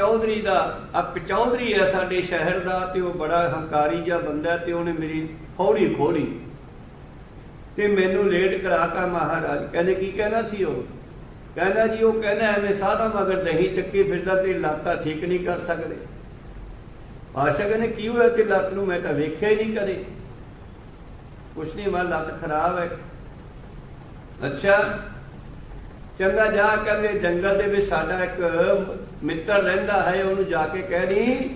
ਚੌਧਰੀ ਦਾ ਆ ਚੌਧਰੀ ਹੈ ਸਾਡੇ ਸ਼ਹਿਰ ਦਾ ਤੇ ਉਹ ਬੜਾ ਹੰਕਾਰੀ ਜਿਹਾ ਬੰਦਾ ਤੇ ਉਹਨੇ ਮੇਰੀ ਫੌੜੀ ਖੋਲੀ। ਤੇ ਮੈਨੂੰ ਲੇਟ ਕਰਾਤਾ ਮਹਾਰਾਜ। ਕਹਿੰਦੇ, ਕੀ ਕਹਿਣਾ ਸੀ ਉਹ? ਕਹਿੰਦਾ ਜੀ, ਉਹ ਕਹਿੰਦਾ, ਐਵੇਂ ਸਾਦਾ ਮਗਰ ਦਹੀਂ ਚੱਕੀ ਫਿਰਦਾ ਤੇ ਲਾਤਾ ਠੀਕ ਨਹੀਂ ਕਰ ਸਕਦੇ। ਆਸ਼ਾ ਕਹਿੰਦੇ ਕੀ ਹੋਇਆ ਤੇ ਲੱਤ ਨੂੰ ਮੈਂ ਤਾਂ ਵੇਖਿਆ ਹੀ ਨਹੀਂ ਕਦੇ। ਕੁਛ ਨਹੀਂ ਮੈਂ, ਲੱਤ ਖਰਾਬ ਹੈ? ਅੱਛਾ ਚੰਗਾ ਜਾ ਕਹਿੰਦੇ, ਜੰਗਲ ਦੇ ਵਿੱਚ ਸਾਡਾ ਇੱਕ ਮਿੱਤਰ ਰਹਿੰਦਾ ਹੈ, ਉਹਨੂੰ ਜਾ ਕੇ ਕਹਿ ਦੀ,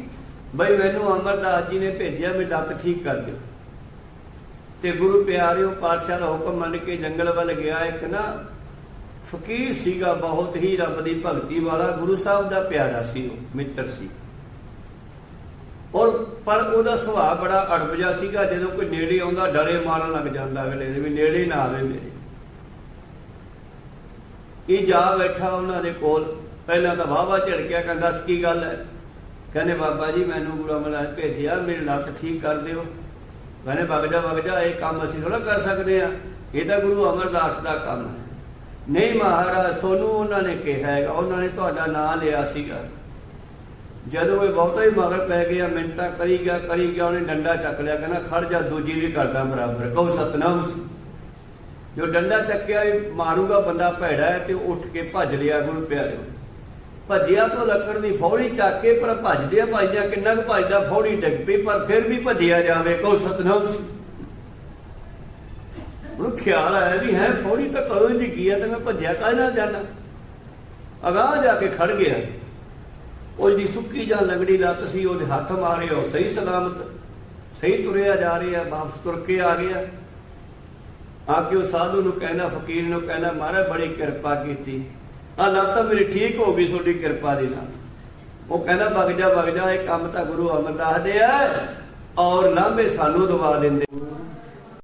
ਬਈ ਮੈਨੂੰ ਅਮਰਦਾਸ ਜੀ ਨੇ ਭੇਜਿਆ, ਮੇਰੀ ਲੱਤ ਠੀਕ ਕਰ ਦਿਓ। ਤੇ ਗੁਰੂ ਪਿਆਰਿਓ, ਪਾਤਸ਼ਾਹ ਦਾ ਹੁਕਮ ਮੰਨ ਕੇ ਜੰਗਲ ਵੱਲ ਗਿਆ ਇੱਕ ਨਾ, ਫਕੀਰ ਸੀਗਾ, ਬਹੁਤ ਹੀ ਰੱਬ ਦੀ ਭਗਤੀ ਵਾਲਾ, ਗੁਰੂ ਸਾਹਿਬ ਦਾ ਪਿਆਰਾ ਸੀ ਉਹ, ਮਿੱਤਰ ਸੀ। ਔਰ ਪਰ ਉਹਦਾ ਸੁਭਾਅ ਬੜਾ ਅੜਬ ਜਿਹਾ ਸੀਗਾ, ਜਦੋਂ ਕੋਈ ਨੇੜੇ ਆਉਂਦਾ ਡਰੇ ਮਾਰਨ ਲੱਗ ਜਾਂਦਾ ਅਗਲੇ ਦੇ, ਵੀ ਨੇੜੇ ਨਾ ਆਵੇ ਮੇਰੇ। ਇਹ ਜਾ ਬੈਠਾ ਉਹਨਾਂ ਦੇ ਕੋਲ। ਪਹਿਲਾਂ ਤਾਂ ਵਾਵਾ ਝੜਕਿਆ ਕਹਿੰਦਾ, ਦੱਸ ਕੀ ਗੱਲ ਹੈ? ਕਹਿੰਦੇ, ਬਾਬਾ ਜੀ, ਮੈਨੂੰ ਗੁਰੂ ਅਮਰਦਾਸ ਭੇਜਿਆ, ਮੇਰੀ ਲੱਤ ਠੀਕ ਕਰ ਦਿਓ। ਕਹਿੰਦੇ, ਵਗ ਜਾ ਵਗ ਜਾ, ਇਹ ਕੰਮ ਅਸੀਂ ਥੋੜਾ ਕਰ ਸਕਦੇ ਆ ਇਹ ਤਾਂ ਗੁਰੂ ਅਮਰਦਾਸ ਦਾ ਕੰਮ ਹੈ। ਨਹੀਂ ਮਹਾਰਾਜ, ਸੋਨੂੰ ਉਹਨਾਂ ਨੇ ਕਿਹਾ ਹੈਗਾ, ਉਹਨਾਂ ਨੇ ਤੁਹਾਡਾ ਨਾਂ ਲਿਆ ਸੀਗਾ। ਜਦੋਂ ਇਹ ਬਹੁਤਾ ਹੀ ਮਗਰ ਪੈ ਗਿਆ ਮਿੰਟਾਂ ਕਰੀ ਗਿਆ ਕਰੀ ਗਿਆ, ਉਹਨੇ ਡੰਡਾ ਚੱਕ ਲਿਆ, ਕਹਿੰਦਾ, ਖੜ ਜਾ, ਦੂਜੀ ਵੀ ਕਰਦਾ ਬਰਾਬਰ, ਕਹੋ ਸਤਨਾਮ ਸੀ। ਜੋ ਡੰਡਾ ਚੱਕਿਆ ਮਾਰੂਗਾ ਬੰਦਾ ਭੈੜਾ ਹੈ ਤੇ ਉੱਠ ਕੇ ਭੱਜ ਲਿਆ ਗੁਰੂ ਪਿਆਰਿਓ। ਭੱਜਿਆ ਤੋਂ ਲੱਕੜ ਦੀ ਫੌੜੀ ਚੱਕ ਕੇ, ਪਰ ਭੱਜਦੇ ਆ ਭੱਜਦਾ ਕਿੰਨਾ ਕੁ ਭੱਜਦਾ, ਫੌੜੀ ਡਿੱਗ ਪਈ, ਪਰ ਫਿਰ ਵੀ ਭੱਜਿਆ ਜਾਵੇ, ਕਹੋ ਸਤਨਾਮ। ਉਹਨੂੰ ਖਿਆਲ ਆਇਆ ਵੀ ਹੈ, ਫੌੜੀ ਤਾਂ ਕਦੋਂ ਦੀ ਕੀ ਹੈ ਤੇ ਮੈਂ ਭੱਜਿਆ ਕਾਹਦੇ ਨਾਲ ਜਾਣਾ? ਅਗਾਹ ਜਾ ਕੇ ਖੜ ਗਿਆ। ਉਹ ਜਿਹੜੀ ਸੁੱਕੀ ਜਾਂ ਲੰਗੜੀ ਲੱਤ ਸੀ, ਉਹਦੇ ਹੱਥ ਮਾਰੇ ਸਹੀ ਸਲਾਮਤ, ਸਹੀ ਤੁਰਿਆ ਜਾ ਰਿਹਾ, ਵਾਪਸ ਤੁਰ ਕੇ ਆ ਗਿਆ। ਆ ਕੇ ਉਹ ਸਾਧੂ ਨੂੰ ਕਹਿੰਦਾ, ਫਕੀਰ ਨੂੰ ਕਹਿੰਦਾ, ਮਹਾਰਾਜ, ਬੜੀ ਕਿਰਪਾ ਕੀਤੀ। ਆ ਲੱਤ ਤਾਂ ਮੇਰੀ ਠੀਕ ਹੋ ਗਈ ਤੁਹਾਡੀ ਕਿਰਪਾ ਦੇ ਨਾਲ। ਉਹ ਕਹਿੰਦਾ ਵਗ ਜਾ ਵਗ ਜਾ, ਇਹ ਕੰਮ ਤਾਂ ਗੁਰੂ ਅਮਰਦਾਸ ਦੇ ਆ ਔਰ ਲਾਂਭੇ ਸਾਨੂੰ ਦਵਾ ਦਿੰਦੇ।